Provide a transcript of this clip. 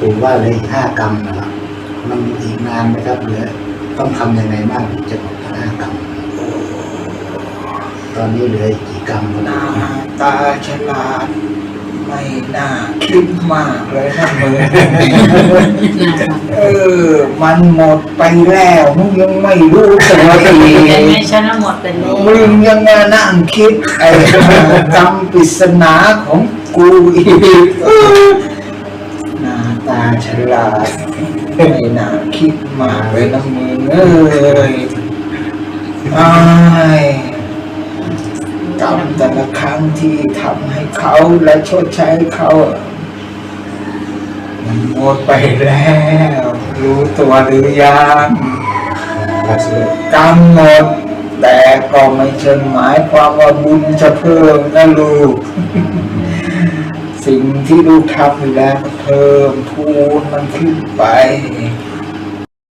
ปู่ว่าเหลยอีกห้ากรรมนะครับ มันอีกนานไหมครับเหลือต้องทำยังไงบ้างถึงจะหมดทั้งห้ากรรมตอนนี้เหลืออีกกี่กรรมคหรัน้าบตาฉลาดไม่น่าคิดมากเลยนะมึงเออ มันหมดไปแล้วมึงยังไม่รู้ตัวอีกยังไงฉันหมดไปแล้วมึงยังมานั่งคิดไอ้กรรมปริศนาของกูอีกเออหน้า ตาฉลาดไม่น่าคิดมาเลยนะมึงเอ้ยอ้กรรมแต่ละครั้งที่ทำให้เขาและชดใช้เขามันหมดไปแล้ว รู้ตัวหรือยังกรรมหมดแต่ก็ไม่เชิงหมายความว่าบุญจะเพิ่มนะลูก สิ่งที่ลูกทำอยู่แล้วเพิ่มพูนมันขึ้นไป